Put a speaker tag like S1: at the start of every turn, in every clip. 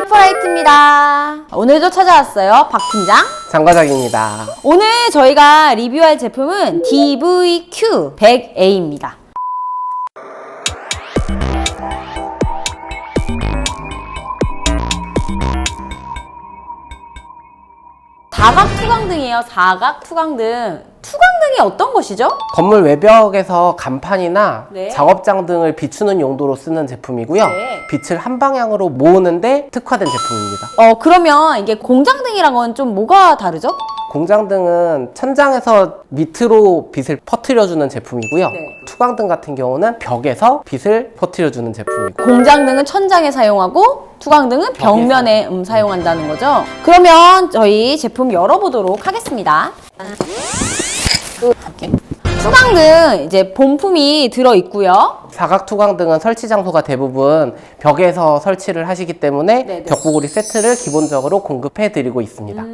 S1: 하이퍼라이트입니다. 오늘도 찾아왔어요. 박 팀장.
S2: 장과장입니다.
S1: 오늘 저희가 리뷰할 제품은 DVQ 100A입니다. 사각 투광등이에요. 사각 투광등. 투광등이 어떤 것이죠?
S2: 건물 외벽에서 간판이나
S1: 네.
S2: 작업장 등을 비추는 용도로 쓰는 제품이고요.
S1: 네.
S2: 빛을 한 방향으로 모으는데 특화된 제품입니다.
S1: 어 그러면 이게 공장 등이랑은 좀 뭐가 다르죠?
S2: 공장 등은 천장에서 밑으로 빛을 퍼뜨려주는 제품이고요.
S1: 네.
S2: 투광 등 같은 경우는 벽에서 빛을 퍼뜨려주는 제품이고
S1: 공장 등은 천장에 사용하고 투광 등은
S2: 벽에
S1: 벽면에 음, 사용한다는 거죠. 그러면 저희 제품 열어보도록 하겠습니다. 투광등 이제 본품이 들어 있고요.
S2: 사각 투광등은 설치 장소가 대부분 벽에서 설치를 하시기 때문에
S1: 네네.
S2: 벽보구리 세트를 기본적으로 공급해 드리고 있습니다.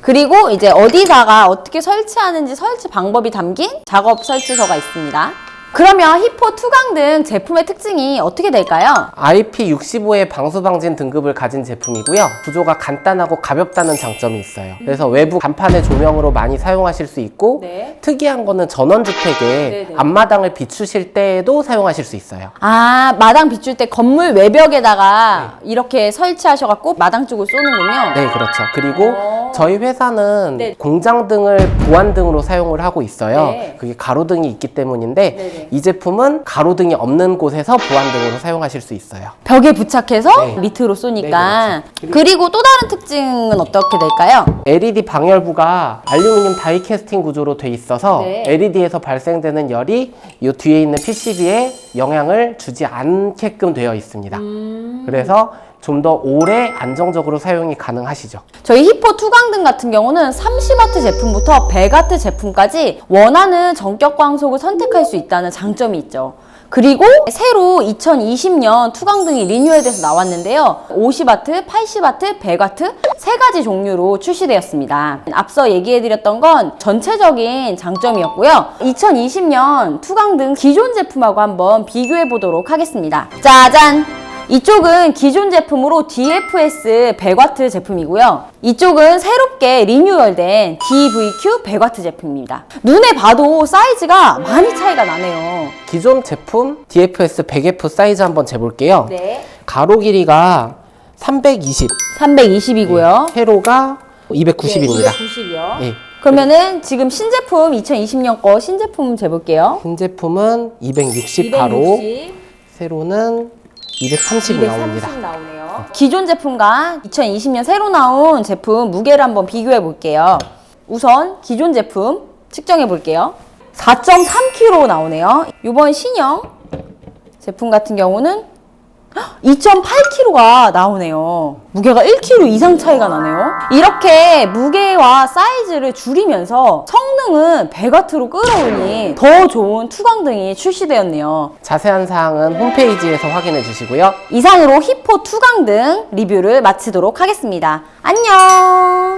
S1: 그리고 이제 어디다가 어떻게 설치하는지 설치 방법이 담긴 작업 설치서가 있습니다. 그러면 히포 투광등 제품의 특징이 어떻게 될까요?
S2: IP65의 방수방진 등급을 가진 제품이고요. 구조가 간단하고 가볍다는 장점이 있어요. 그래서 외부 간판의 조명으로 많이 사용하실 수 있고
S1: 네.
S2: 특이한 거는 전원주택에
S1: 네네.
S2: 앞마당을 비추실 때에도 사용하실 수 있어요.
S1: 아 마당 비출 때 건물 외벽에다가 이렇게 설치하셔갖고 마당 쪽을 쏘는군요.
S2: 네, 그렇죠. 그리고
S1: 어.
S2: 저희 회사는
S1: 네.
S2: 공장 등을 보안 등으로 사용을 하고 있어요.
S1: 네.
S2: 그게 가로등이 있기 때문인데
S1: 네네.
S2: 이 제품은 가로등이 없는 곳에서 보안등으로 사용하실 수 있어요.
S1: 벽에 부착해서
S2: 네.
S1: 밑으로 쏘니까.
S2: 네,
S1: 그리고 또 다른 특징은 어떻게 될까요?
S2: LED 방열부가 알루미늄 다이캐스팅 구조로 돼 있어서
S1: 네.
S2: LED에서 발생되는 열이 이 뒤에 있는 PCB에 영향을 주지 않게끔 되어 있습니다.
S1: 음.
S2: 그래서 좀 더 오래 안정적으로 사용이 가능하시죠.
S1: 저희 히포 투광등 같은 경우는 30W 제품부터 100W 제품까지 원하는 전격 광속을 선택할 수 있다는 장점이 있죠. 그리고 새로 2020년 투광등이 리뉴얼돼서 나왔는데요. 50W, 80W, 100W 세 가지 종류로 출시되었습니다. 앞서 얘기해드렸던 건 전체적인 장점이었고요. 2020년 투광등 기존 제품하고 한번 비교해 보도록 하겠습니다. 짜잔! 이쪽은 기존 제품으로 DFS 100W 제품이고요. 이쪽은 새롭게 리뉴얼된 DVQ 100W 제품입니다. 눈에 봐도 사이즈가 많이 차이가 나네요.
S2: 기존 제품 DFS 100F 사이즈 한번 재볼게요.
S1: 네.
S2: 가로 길이가 320,
S1: 320이고요.
S2: 세로가 290입니다.
S1: 290이요.
S2: 예.
S1: 그러면은 지금 신제품 2020년 거 신제품
S2: 재볼게요.新제품은 260 가로, 세로는 230이 나옵니다.
S1: 230 나오네요. 기존 제품과 2020년 새로 나온 제품 무게를 한번 비교해 볼게요. 우선 기존 제품 측정해 볼게요. 4.3kg 나오네요. 이번 신형 제품 같은 경우는 2.8kg가 나오네요. 무게가 1kg 이상 차이가 나네요. 이렇게 무게와 사이즈를 줄이면서 성능은 100W로 끌어올린 더 좋은 투광등이 출시되었네요.
S2: 자세한 사항은 홈페이지에서 확인해 주시고요.
S1: 이상으로 히포 투광등 리뷰를 마치도록 하겠습니다. 안녕!